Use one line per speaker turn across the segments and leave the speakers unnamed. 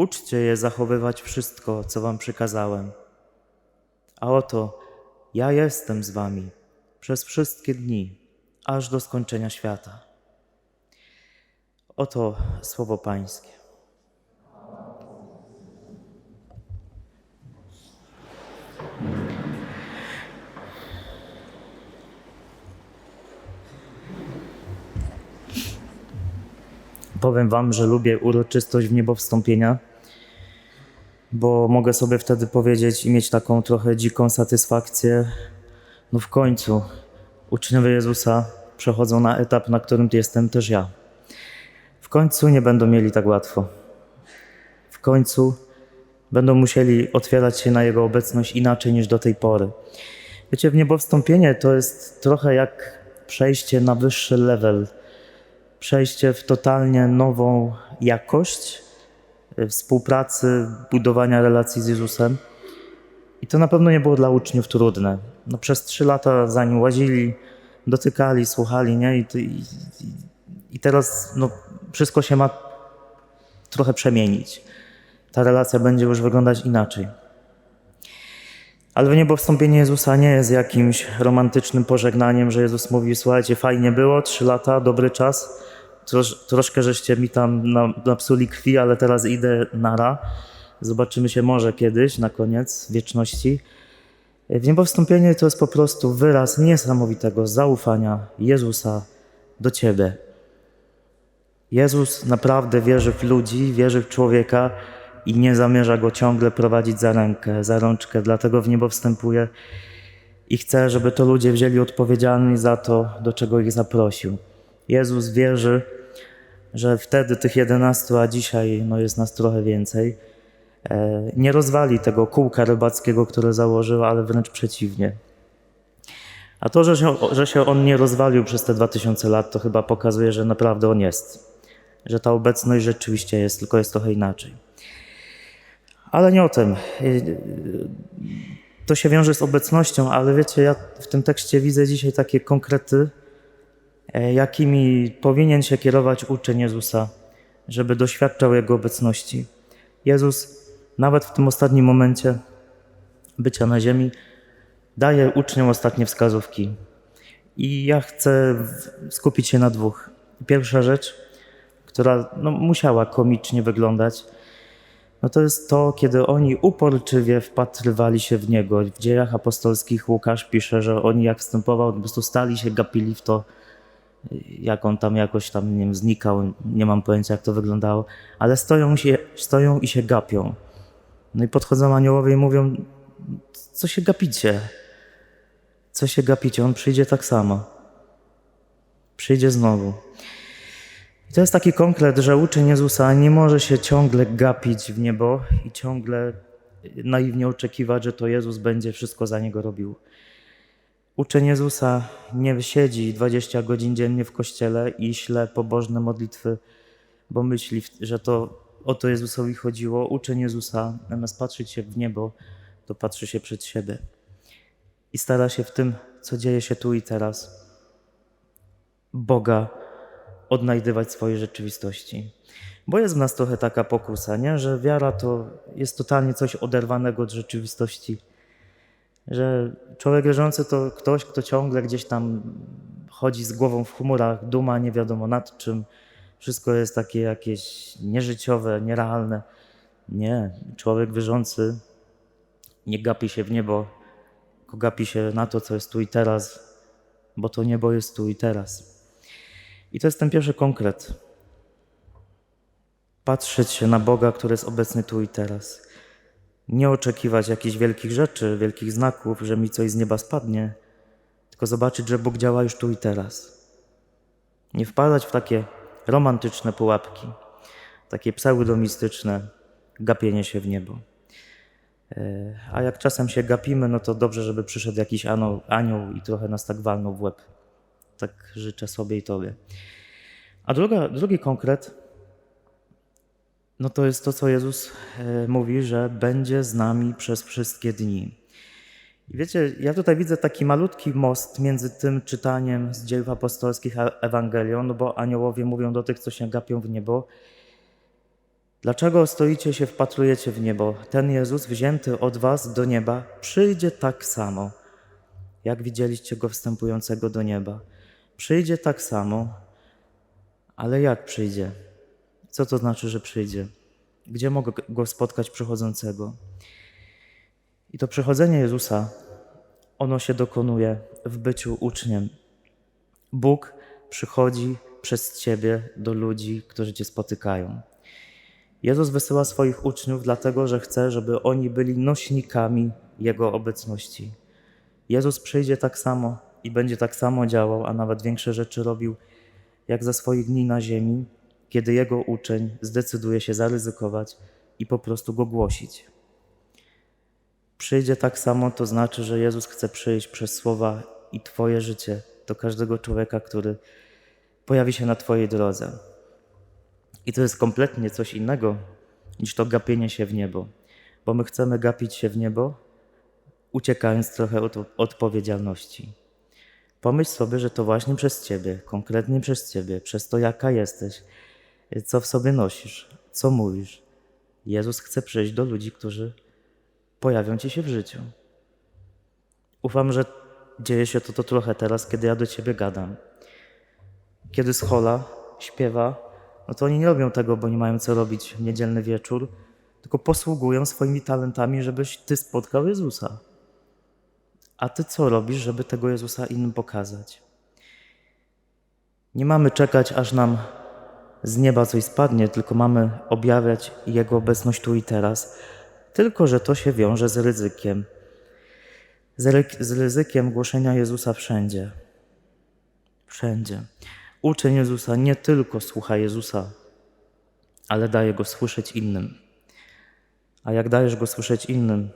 Uczcie je zachowywać wszystko, co wam przykazałem. A oto ja jestem z wami przez wszystkie dni, aż do skończenia świata. Oto słowo Pańskie. Powiem Wam, że lubię uroczystość w niebo wstąpienia, bo mogę sobie wtedy powiedzieć i mieć taką trochę dziką satysfakcję. No w końcu uczniowie Jezusa przechodzą na etap, na którym jestem też ja. W końcu nie będą mieli tak łatwo. W końcu będą musieli otwierać się na Jego obecność inaczej niż do tej pory. Wiecie, w niebo wstąpienie to jest trochę jak przejście na wyższy level, przejście w totalnie nową jakość współpracy, budowania relacji z Jezusem. I to na pewno nie było dla uczniów trudne. No, przez trzy lata za nim łazili, dotykali, słuchali, nie? I, i, i teraz no, wszystko się ma trochę przemienić. Ta relacja będzie już wyglądać inaczej. Ale w niebo wstąpienie Jezusa nie jest jakimś romantycznym pożegnaniem, że Jezus mówi: Słuchajcie, fajnie było, trzy lata, dobry czas. Trosz, troszkę żeście mi tam napsuli krwi, ale teraz idę nara. Zobaczymy się może kiedyś, na koniec wieczności. W niebo to jest po prostu wyraz niesamowitego zaufania Jezusa do Ciebie. Jezus naprawdę wierzy w ludzi, wierzy w człowieka i nie zamierza go ciągle prowadzić za rękę, za rączkę, dlatego w niebo wstępuje i chce, żeby to ludzie wzięli odpowiedzialność za to, do czego ich zaprosił. Jezus wierzy, że wtedy tych jedenastu, a dzisiaj no jest nas trochę więcej, e, nie rozwali tego kółka rybackiego, które założył, ale wręcz przeciwnie. A to, że się, że się on nie rozwalił przez te 2000 lat, to chyba pokazuje, że naprawdę on jest. Że ta obecność rzeczywiście jest, tylko jest trochę inaczej. Ale nie o tym. To się wiąże z obecnością, ale wiecie, ja w tym tekście widzę dzisiaj takie konkrety, e, jakimi powinien się kierować uczeń Jezusa, żeby doświadczał Jego obecności. Jezus nawet w tym ostatnim momencie bycia na ziemi daje uczniom ostatnie wskazówki. I ja chcę skupić się na dwóch. Pierwsza rzecz, która no, musiała komicznie wyglądać, no to jest to, kiedy oni uporczywie wpatrywali się w Niego. W dziejach apostolskich Łukasz pisze, że oni jak wstępował, po prostu stali się, gapili w to, jak on tam jakoś tam, nie wiem, znikał, nie mam pojęcia jak to wyglądało, ale stoją, się, stoją i się gapią. No i podchodzą aniołowie i mówią, co się gapicie? Co się gapicie? On przyjdzie tak samo. Przyjdzie znowu. I to jest taki konkret, że uczeń Jezusa nie może się ciągle gapić w niebo i ciągle naiwnie oczekiwać, że to Jezus będzie wszystko za niego robił. Uczeń Jezusa nie siedzi 20 godzin dziennie w kościele i śle pobożne modlitwy, bo myśli, że to o to Jezusowi chodziło. Uczeń Jezusa, zamiast patrzeć się w niebo, to patrzy się przed siebie i stara się w tym, co dzieje się tu i teraz, Boga odnajdywać swojej rzeczywistości. Bo jest w nas trochę taka pokusa, nie? że wiara to jest totalnie coś oderwanego od rzeczywistości. Że człowiek wierzący to ktoś, kto ciągle gdzieś tam chodzi z głową w chmurach, duma nie wiadomo nad czym. Wszystko jest takie jakieś nieżyciowe, nierealne. Nie, człowiek wierzący nie gapi się w niebo, tylko gapi się na to, co jest tu i teraz, bo to niebo jest tu i teraz. I to jest ten pierwszy konkret. Patrzeć się na Boga, który jest obecny tu i teraz. Nie oczekiwać jakichś wielkich rzeczy, wielkich znaków, że mi coś z nieba spadnie, tylko zobaczyć, że Bóg działa już tu i teraz. Nie wpadać w takie romantyczne pułapki, takie pseudomistyczne, gapienie się w niebo. E, A jak czasem się gapimy, no to dobrze, żeby przyszedł jakiś anioł, anioł i trochę nas tak walnął w łeb. Tak życzę sobie i tobie. A druga, drugi konkret, no to jest to, co Jezus e, mówi, że będzie z nami przez wszystkie dni. I wiecie, ja tutaj widzę taki malutki most między tym czytaniem z dziejów apostolskich a Ewangelią, no bo aniołowie mówią do tych, co się gapią w niebo, Dlaczego stoicie się, wpatrujecie w niebo? Ten Jezus, wzięty od was do nieba, przyjdzie tak samo, jak widzieliście go wstępującego do nieba. Przyjdzie tak samo, ale jak przyjdzie? Co to znaczy, że przyjdzie? Gdzie mogę go spotkać przychodzącego? I to przychodzenie Jezusa, ono się dokonuje w byciu uczniem. Bóg przychodzi przez ciebie do ludzi, którzy cię spotykają. Jezus wysyła swoich uczniów, dlatego że chce, żeby oni byli nośnikami Jego obecności. Jezus przyjdzie tak samo i będzie tak samo działał, a nawet większe rzeczy robił, jak za swoich dni na ziemi, kiedy Jego uczeń zdecyduje się zaryzykować i po prostu Go głosić. Przyjdzie tak samo, to znaczy, że Jezus chce przyjść przez słowa i Twoje życie do każdego człowieka, który pojawi się na Twojej drodze. I to jest kompletnie coś innego niż to gapienie się w niebo, bo my chcemy gapić się w niebo, uciekając trochę od odpowiedzialności. Pomyśl sobie, że to właśnie przez Ciebie, konkretnie przez Ciebie, przez to, jaka jesteś, co w sobie nosisz, co mówisz. Jezus chce przyjść do ludzi, którzy pojawią Ci się w życiu. Ufam, że dzieje się to, to trochę teraz, kiedy ja do Ciebie gadam. Kiedy schola śpiewa, no to oni nie robią tego, bo nie mają co robić w niedzielny wieczór, tylko posługują swoimi talentami, żebyś ty spotkał Jezusa. A ty co robisz, żeby tego Jezusa innym pokazać? Nie mamy czekać, aż nam z nieba coś spadnie, tylko mamy objawiać Jego obecność tu i teraz. Tylko, że to się wiąże z ryzykiem. Z, ry- z ryzykiem głoszenia Jezusa wszędzie. Wszędzie. Uczeń Jezusa nie tylko słucha Jezusa, ale daje go słyszeć innym. A jak dajesz go słyszeć innym,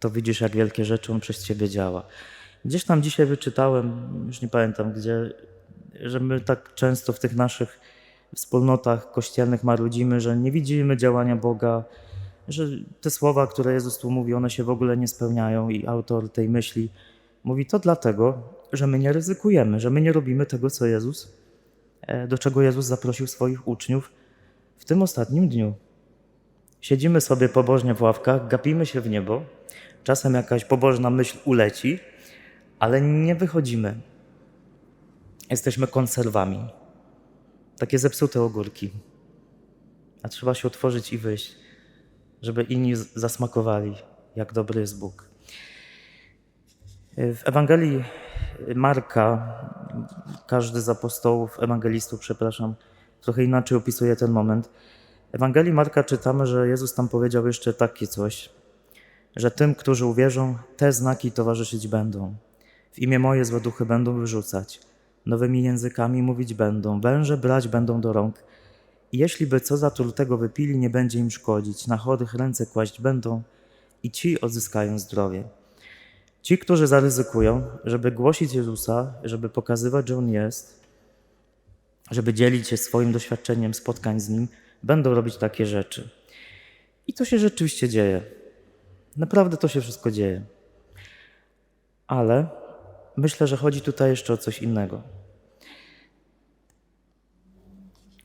to widzisz, jak wielkie rzeczy on przez ciebie działa. Gdzieś tam dzisiaj wyczytałem, już nie pamiętam gdzie, że my tak często w tych naszych wspólnotach kościelnych marudzimy, że nie widzimy działania Boga, że te słowa, które Jezus tu mówi, one się w ogóle nie spełniają i autor tej myśli mówi to dlatego, że my nie ryzykujemy, że my nie robimy tego, co Jezus, e, do czego Jezus zaprosił swoich uczniów w tym ostatnim dniu. Siedzimy sobie pobożnie w ławkach, gapimy się w niebo, czasem jakaś pobożna myśl uleci, ale nie wychodzimy. Jesteśmy konserwami. Takie zepsute ogórki. A trzeba się otworzyć i wyjść, żeby inni zasmakowali, jak dobry jest Bóg. W Ewangelii Marka, każdy z apostołów, ewangelistów, przepraszam, trochę inaczej opisuje ten moment. W Ewangelii Marka czytamy, że Jezus tam powiedział jeszcze takie coś, że tym, którzy uwierzą, te znaki towarzyszyć będą. W imię moje złe duchy będą wyrzucać, nowymi językami mówić będą, węże brać będą do rąk. I jeśli by co zatrutego wypili, nie będzie im szkodzić, na chorych ręce kłaść będą i ci odzyskają zdrowie. Ci, którzy zaryzykują, żeby głosić Jezusa, żeby pokazywać, że On jest, żeby dzielić się swoim doświadczeniem spotkań z Nim, będą robić takie rzeczy. I to się rzeczywiście dzieje. Naprawdę to się wszystko dzieje. Ale myślę, że chodzi tutaj jeszcze o coś innego.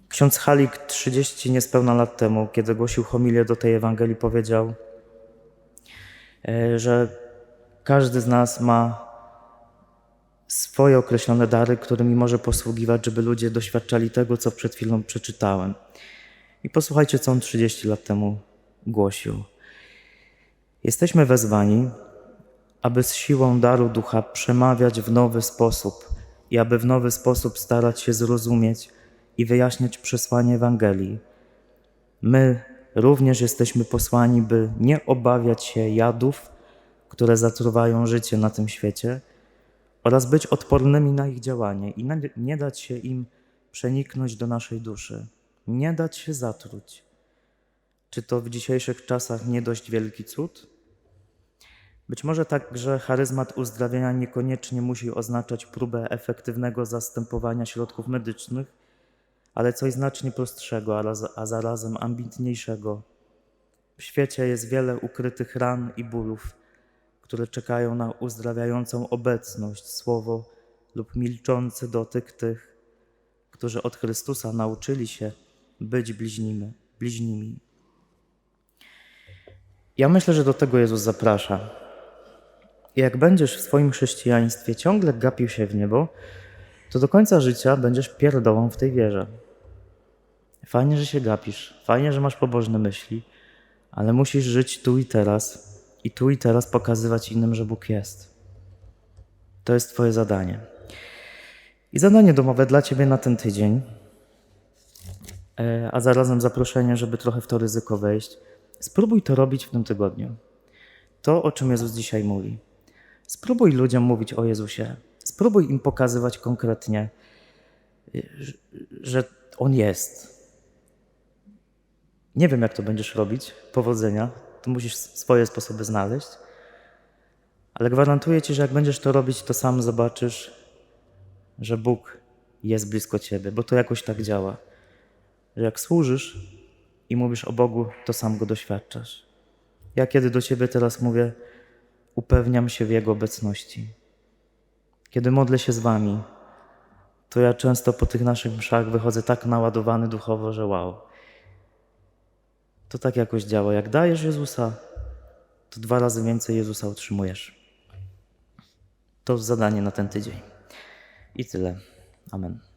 Ksiądz Halik 30 niespełna lat temu, kiedy głosił homilię do tej Ewangelii, powiedział, e, że każdy z nas ma swoje określone dary, którymi może posługiwać, żeby ludzie doświadczali tego, co przed chwilą przeczytałem. I posłuchajcie, co on 30 lat temu głosił. Jesteśmy wezwani, aby z siłą daru ducha przemawiać w nowy sposób i aby w nowy sposób starać się zrozumieć i wyjaśniać przesłanie Ewangelii. My również jesteśmy posłani, by nie obawiać się jadów, które zatruwają życie na tym świecie, oraz być odpornymi na ich działanie i nie dać się im przeniknąć do naszej duszy, nie dać się zatruć, Czy to w dzisiejszych czasach nie dość wielki cud? Być może także charyzmat uzdrawiania niekoniecznie musi oznaczać próbę efektywnego zastępowania środków medycznych, ale coś znacznie prostszego, a, raz- a zarazem ambitniejszego. W świecie jest wiele ukrytych ran i bólów, które czekają na uzdrawiającą obecność, słowo lub milczący dotyk tych, którzy od Chrystusa nauczyli się być bliźnimi. bliźnimi. Ja myślę, że do tego Jezus zaprasza. Jak będziesz w swoim chrześcijaństwie ciągle gapił się w niebo, to do końca życia będziesz pierdołą w tej wierze. Fajnie, że się gapisz, fajnie, że masz pobożne myśli, ale musisz żyć tu i teraz i tu i teraz pokazywać innym, że Bóg jest. To jest Twoje zadanie. I zadanie domowe dla Ciebie na ten tydzień, e, a zarazem zaproszenie, żeby trochę w to ryzyko wejść. Spróbuj to robić w tym tygodniu. To, o czym Jezus dzisiaj mówi. Spróbuj ludziom mówić o Jezusie. Spróbuj im pokazywać konkretnie, że- On jest. Nie wiem, jak to będziesz robić. Powodzenia. Tu musisz swoje sposoby znaleźć. Ale gwarantuję ci, że jak będziesz to robić, to sam zobaczysz, że Bóg jest blisko ciebie, bo to jakoś tak działa. Że jak służysz i mówisz o Bogu, to sam go doświadczasz. Ja kiedy do ciebie teraz mówię, upewniam się w Jego obecności. Kiedy modlę się z wami, to ja często po tych naszych mszach wychodzę tak naładowany duchowo, że wow. To tak jakoś działa. Jak dajesz Jezusa, to dwa razy więcej Jezusa otrzymujesz. To zadanie na ten tydzień. I tyle. Amen.